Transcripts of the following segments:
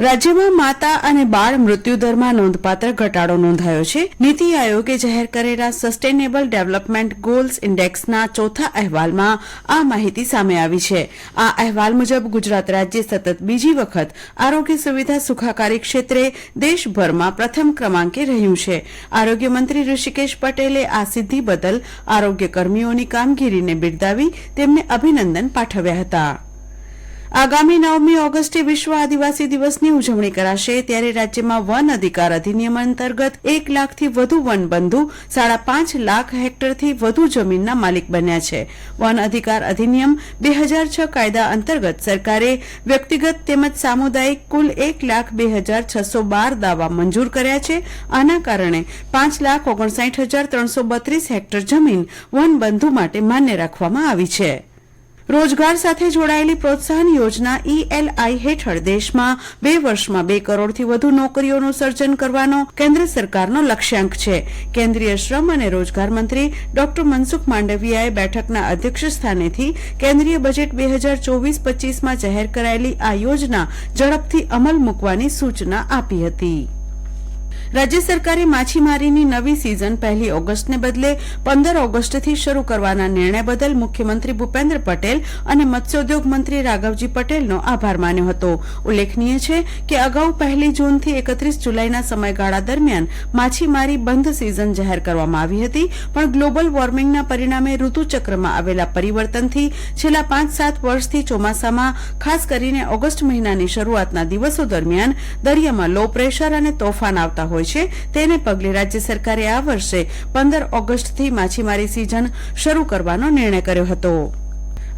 રાજ્યમાં માતા અને બાળ મૃત્યુદરમાં નોંધપાત્ર ઘટાડો નોંધાયો છે. નીતિ આયોગે જાહેર કરેલા સસ્ટેનેબલ ડેવલપમેન્ટ ગોલ્સ ઇન્ડેક્સના ચોથા અહેવાલમાં આ માહિતી સામે આવી છે. આ અહેવાલ મુજબ ગુજરાત રાજ્ય સતત બીજી વખત આરોગ્ય સુવિધા સુખાકારી ક્ષેત્રે દેશભરમાં પ્રથમ ક્રમાંકે રહ્યું છે. આરોગ્ય મંત્રી ઋષિકેશ પટેલે આ સિદ્ધિ બદલ આરોગ્ય કર્મીઓની કામગીરીને બિરદાવી તેમને અભિનંદન પાઠવ્યા હતા. આગામી નવમી ઓગસ્ટે વિશ્વ આદિવાસી દિવસની ઉજવણી કરાશે. ત્યારે રાજ્યમાં વન અધિકાર અધિનિયમ અંતર્ગત એક લાખથી વધુ વનબંધુ, સાડા પાંચ લાખ હેક્ટરથી વધુ જમીનના માલિક બન્યા છે. વન અધિકાર અધિનિયમ બે હજાર છ કાયદા અંતર્ગત સરકારે વ્યક્તિગત તેમજ સામુદાયિક કુલ એક લાખ બે હજાર છસો બાર દાવા મંજૂર કર્યા છે. આના કારણે પાંચ લાખ ઓગણસાઠ હજાર ત્રણસો બત્રીસ હેક્ટર જમીન વનબંધુ માટે માન્ય રાખવામાં આવી છે. રોજગાર સાથે જોડાયેલી પ્રોત્સાહન યોજના ઈએલઆઈ હેઠળ દેશમાં બે વર્ષમાં બે કરોડથી વધુ નોકરીઓનું સર્જન કરવાનો કેન્દ્ર સરકારનો લક્ષ્યાંક છે. કેન્દ્રીય શ્રમ અને રોજગાર મંત્રી ડોક્ટર મનસુખ માંડવિયાએ બેઠકના અધ્યક્ષ સ્થાનેથી કેન્દ્રીય બજેટ બે હજાર ચોવીસ પચીસમાં જાહેર કરાયેલી આ યોજના ઝડપથી અમલ મૂકવાની સૂચના આપી હતી. રાજ્ય સરકારે માછીમારીની નવી સિઝન પહેલી ઓગસ્ટને બદલે પંદર ઓગસ્ટથી શરૂ કરવાના નિર્ણય બદલ મુખ્યમંત્રી ભૂપેન્દ્ર પટેલ અને મત્સ્યોદ્યોગ મંત્રી રાઘવજી પટેલનો આભાર માન્યો હતો. ઉલ્લેખનીય છે કે અગાઉ પહેલી જૂનથી એકત્રીસ જુલાઈના સમયગાળા દરમિયાન માછીમારી બંધ સિઝન જાહેર કરવામાં આવી હતી, પણ ગ્લોબલ વોર્મિંગના પરિણામે ઋતુચક્રમાં આવેલા પરિવર્તનથી છેલ્લા પાંચ સાત વર્ષથી ચોમાસામાં, ખાસ કરીને ઓગસ્ટ મહિનાની શરૂઆતના દિવસો દરમિયાન દરિયામાં લો પ્રેશર અને તોફાન આવતા હોય છે તેને પગલે રાજ્ય સરકારે આ વર્ષે પંદર ઓગસ્ટથી માછીમારી સિઝન શરૂ કરવાનો નિર્ણય કર્યો હતો.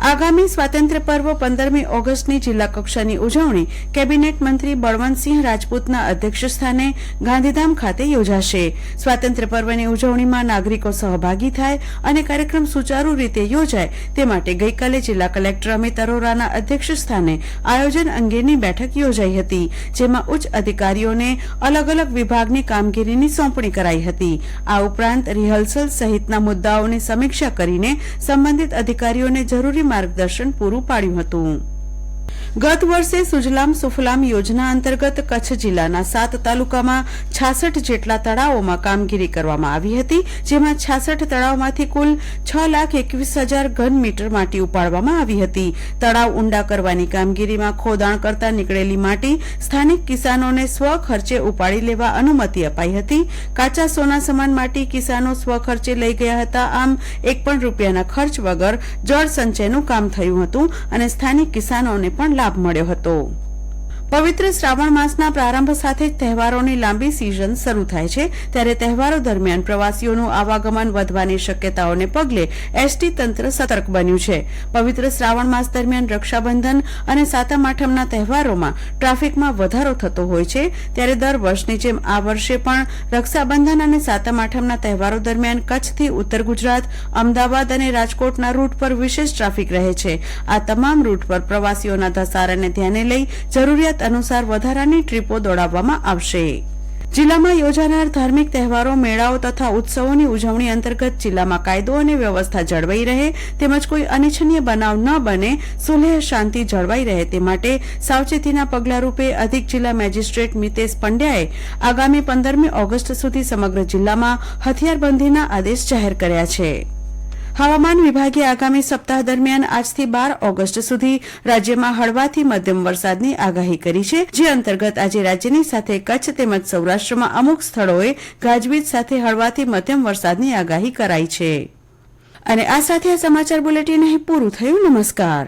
આગામી સ્વાતંત્ર્ય પર્વ પંદરમી ઓગસ્ટની જિલ્લા કક્ષાની ઉજવણી કેબિનેટ મંત્રી બળવંતસિંહ રાજપૂતના અધ્યક્ષસ્થાને ગાંધીધામ ખાતે યોજાશે. સ્વાતંત્ર્ય પર્વની ઉજવણીમાં નાગરિકો સહભાગી થાય અને કાર્યક્રમ સુચારુ રીતે યોજાય તે માટે ગઈકાલે જિલ્લા કલેક્ટર અમિત અરોરાના અધ્યક્ષ સ્થાને આયોજન અંગેની બેઠક યોજાઈ હતી, જેમાં ઉચ્ચ અધિકારીઓને અલગ અલગ વિભાગની કામગીરીની સોંપણી કરાઈ હતી. આ ઉપરાંત રિહર્સલ સહિતના મુદ્દાઓની સમીક્ષા કરીને સંબંધિત અધિકારીઓને જરૂરી માર્ગદર્શન પૂરું પાડ્યું હતું. ગત વર્ષે સુજલામ સુફલામ યોજના અંતર્ગત કચ્છ જિલ્લાના સાત તાલુકામાં છાસઠ જેટલા તળાવોમાં કામગીરી કરવામાં આવી હતી, જેમાં છાસઠ તળાવમાંથી કુલ છ લાખ એકવીસ હજાર ઘન મીટર માટી ઉપાડવામાં આવી હતી. તળાવ ઊંડા કરવાની કામગીરીમાં ખોદાણ કરતા નીકળેલી માટી સ્થાનિક કિસાનોને સ્વ ખર્ચે ઉપાડી લેવા અનુમતિ અપાઈ હતી. કાચા સોના સમાન માટી કિસાનો સ્વ ખર્ચે લઈ ગયા હતા. આમ, એક પણ રૂપિયાના ખર્ચ વગર જળ સંચયનું કામ થયું હતું અને સ્થાનિક કિસાનોને પણ લાભ મળ્યો હતો. પવિત્ર શ્રાવણ માસના પ્રારંભ સાથે જ તહેવારોની લાંબી સિઝન શરૂ થાય છે. ત્યારે તહેવારો દરમિયાન પ્રવાસીઓનું આવાગમન વધવાની શક્યતાઓને પગલે એસટી તંત્ર સતર્ક બન્યું છે. પવિત્ર શ્રાવણ માસ દરમિયાન રક્ષાબંધન અને સાતમ આઠમના તહેવારોમાં ટ્રાફિકમાં વધારો થતો હોય છે. ત્યારે દર વર્ષની જેમ આ વર્ષે પણ રક્ષાબંધન અને સાતમ આઠમના તહેવારો દરમિયાન કચ્છથી ઉત્તર ગુજરાત, અમદાવાદ અને રાજકોટના રૂટ પર વિશેષ ટ્રાફિક રહે છે. આ તમામ રૂટ પર પ્રવાસીઓના ધસારાને ધ્યાને લઈ જરૂરિયાત અનુસાર વધારાની ટ્રીપો દોડાવવામાં આવશે. જિલ્લામાં યોજાનાર ધાર્મિક તહેવારો, મેળાઓ તથા ઉત્સવોની ઉજવણી અંતર્ગત જિલ્લામાં કાયદો અને વ્યવસ્થા જળવાઈ રહે તેમજ કોઈ અનિચ્છનીય બનાવ ન બને, સુલેહ શાંતિ જળવાઈ રહે તે માટે સાવચેતીના પગલારૂપે અધિક જિલ્લા મેજિસ્ટ્રેટ મિતેશ પંડ્યાએ આગામી પંદરમી ઓગસ્ટ સુધી સમગ્ર જિલ્લામાં હથિયારબંધીના આદેશ જાહેર કર્યા છે. હવામાન વિભાગે આગામી સપ્તાહ દરમિયાન આજથી બાર ઓગસ્ટ સુધી રાજ્યમાં હળવાથી મધ્યમ વરસાદની આગાહી કરી છે, જે અંતર્ગત આજે રાજ્યની સાથે કચ્છ તેમજ સૌરાષ્ટ્રમાં અમુક સ્થળોએ ગાજવીજ સાથે હળવાથી મધ્યમ વરસાદની આગાહી કરાઈ છે. અને આ સાથે આ સમાચાર બુલેટિન અહીં પૂરું થયું. નમસ્કાર.